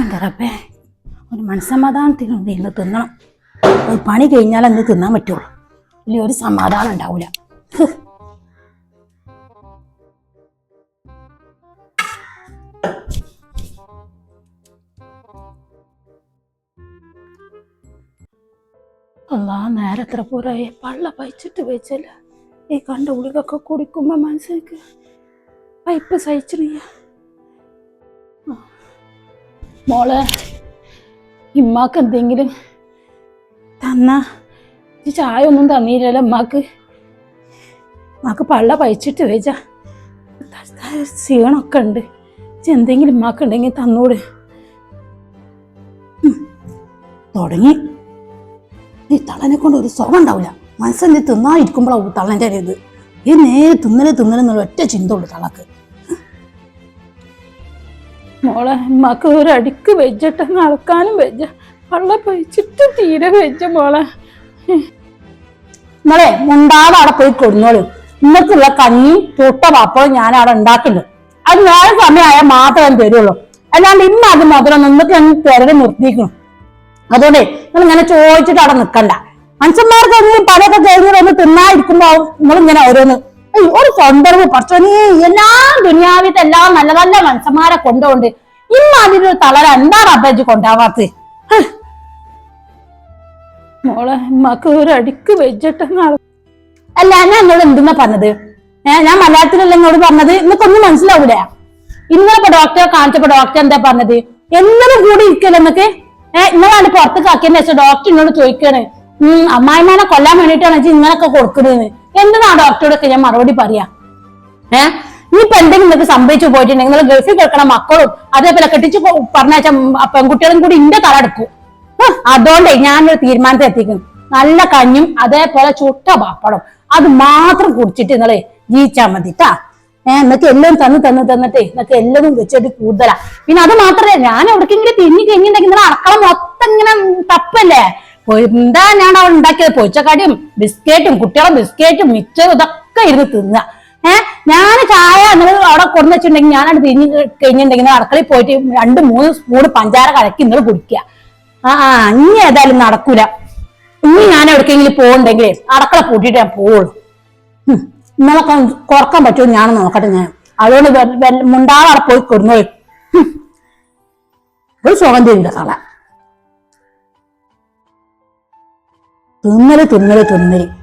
എന്റെ റബ്ബേ ഒരു മനസ്സമാധാനത്തിന് ഇന്ന് തിന്നണം. ഒരു പണി കഴിഞ്ഞാൽ അന്ന് തിന്നാൻ പറ്റുള്ളൂ. ഇല്ല ഒരു സമാധാനം ഉണ്ടാവില്ല അല്ലാ നേരെ എത്ര പോരായി. പള്ള പയച്ചിട്ട് വെച്ചല്ല. ഈ കണ്ട ഉളികൊക്കെ കുടിക്കുമ്പോ മനസ്സിലേക്ക് പൈപ്പ് സഹിച്ചില്ല മോളെ ഇമ്മാക്ക് എന്തെങ്കിലും തന്ന. ചായ ഒന്നും തന്നില്ലല്ലോ ഇമ്മാക്ക്. ഇമ്മാക്ക് പള്ള പഴിച്ചിട്ട് വെച്ച ക്ഷീണമൊക്കെ ഉണ്ട്. എന്തെങ്കിലും ഇമ്മാക്ക് ഉണ്ടെങ്കിൽ തന്നൂട്. തുടങ്ങി. ഈ തളനെ കൊണ്ട് ഒരു സുഖം ഉണ്ടാവില്ല. മനസ്സിൽ തിന്നാ ഇരിക്കുമ്പോഴാവും തളന്റെ ഇത് ഈ നേരെ തിന്നലേ തിന്നലെന്നുള്ള ഒറ്റ ചിന്ത ഉള്ളു തള്ളക്ക്. മോളെ അമ്മയ്ക്ക് അടിക്ക് വെജിട്ട് നടക്കാനും വെജ വെള്ളം പൊയിച്ചിട്ട് തീരെ വെജ മോളെ. മോളെ മുണ്ടാതെ അവിടെ പോയി കൊടുന്നോളൂ. ഇന്നത്തുള്ള കഞ്ഞി തൊട്ട പാപ്പവും ഞാൻ അവിടെ ഉണ്ടാക്കുന്നുണ്ട് അത് നേരെ സമയമായാൽ മാത്രമേ ഞാൻ തരുള്ളൂ. അല്ലാണ്ട് ഇന്ന് അത് മാത്രം നിങ്ങൾക്ക് ഞാൻ തിരഞ്ഞ് നിർത്തിക്കണം അതുകൊണ്ടേ നിങ്ങൾ ഇങ്ങനെ ചോദിച്ചിട്ട് അവിടെ നിൽക്കണ്ട. മനുഷ്യന്മാർക്ക് എന്തെങ്കിലും പലയൊക്കെ കഴിഞ്ഞ് വന്ന് തിന്നായിരിക്കുമ്പോൾ നിങ്ങൾ ഇങ്ങനെ ഓരോന്ന് ഒരു സന്ദർഭം നീ എല്ലാ ദുനിയാവിത്തെ എല്ലാ നല്ല നല്ല മനുഷ്യന്മാരെ കൊണ്ടുകൊണ്ട് ഇമ്മാതിരി തളര എന്താണ് റബ്ബേജ് കൊണ്ടാവാത്ത മോളെ ഇമ്മക്ക് ഒരു അടിക്ക് വെച്ചിട്ട് അല്ല ഞാൻ എന്നോട് എന്തെന്നാ പറഞ്ഞത്? ഞാൻ മലയാളത്തിലല്ല എന്നോട് പറഞ്ഞത്? നിനക്കൊന്നും മനസ്സിലാവൂല. ഇന്നലെ ഡോക്ടറെ കാണിച്ചപ്പോ ഡോക്ടർ എന്താ പറഞ്ഞത്? എന്നും കൂടി ഇരിക്കല്ലോ എന്നൊക്കെ ഏഹ് ഇന്നലാണ് പുറത്തേക്ക് ആക്കിയെന്ന് വെച്ചാൽ ഡോക്ടർ എന്നോട് ചോദിക്കാണ്. ഉം അമ്മായിമാനെ കൊല്ലാൻ വേണ്ടിയിട്ടാണ് വെച്ചാൽ ഇങ്ങനൊക്കെ കൊടുക്കുന്നത് എന്തിനാ ഡോക്ടറോടൊക്കെ ഞാൻ മറുപടി പറയാ? ഏഹ് ഇനിയിപ്പോ എന്തെങ്കിലും നിങ്ങൾക്ക് സംഭവിച്ചു പോയിട്ടുണ്ടെങ്കിൽ നിങ്ങൾ ഗൾഫിൽ കിടക്കണ മക്കളും അതേപോലെ കെട്ടിച്ച് പറഞ്ഞ പെൺകുട്ടികളും കൂടി ഇന്റെ തല എടുക്കും. അതുകൊണ്ടേ ഞാനൊരു തീരുമാനത്തിൽ എത്തിക്കുന്നു നല്ല കഞ്ഞും അതേപോലെ ചുട്ട പാപ്പടം അത് മാത്രം കുടിച്ചിട്ട് നിങ്ങളെ ജീവിച്ചാ മതി കേട്ടാ ഏഹ് എന്നൊക്കെ എല്ലാം തന്ന് തന്ന് തന്നിട്ടേ എന്നൊക്കെ എല്ലതും വെച്ചിട്ട് കൂടുതലാ. പിന്നെ അത് മാത്രമേ ഞാൻ എവിടേക്കെങ്കിലും തിരിഞ്ഞു കഴിഞ്ഞിട്ടുണ്ടെങ്കിൽ നിങ്ങളെ അടക്കള മൊത്തം ഇങ്ങനെ തപ്പല്ലേ? എന്താ ഞാൻ അവിടെ ഉണ്ടാക്കിയത് പൊച്ചക്കടിയും ബിസ്ക്കറ്റും കുട്ടികളെ ബിസ്ക്കറ്റും മിച്ചറും ഇതൊക്കെ ഇരുന്ന് തിന്നുക. ഏഹ് ഞാൻ ചായ നിങ്ങൾ അവിടെ കൊണ്ടു വെച്ചിട്ടുണ്ടെങ്കിൽ ഞാനവിടെ തിരിഞ്ഞ് കഴിഞ്ഞിട്ടുണ്ടെങ്കിൽ അടുക്കളയിൽ പോയിട്ട് രണ്ട് മൂന്ന് സ്പൂൺ പഞ്ചാര കലക്കി നിങ്ങൾ കുടിക്കുക. ആ ആ ഇനി ഏതായാലും നടക്കൂല. ഇനി ഞാൻ എവിടേക്കെങ്കിലും പോകണ്ടെങ്കിൽ അടക്കള പൂട്ടിയിട്ട് ഞാൻ പോവുള്ളൂ. ഇന്നലെ കുറയ്ക്കാൻ പറ്റുമോ? ഞാൻ നോക്കട്ടെ ഞാൻ. അതുകൊണ്ട് അവിടെ പോയി കൊടുന്നു ഒരു സുഖം ഉണ്ട് കള തിന്നൽ തിന്നൽ തിന്നൽ.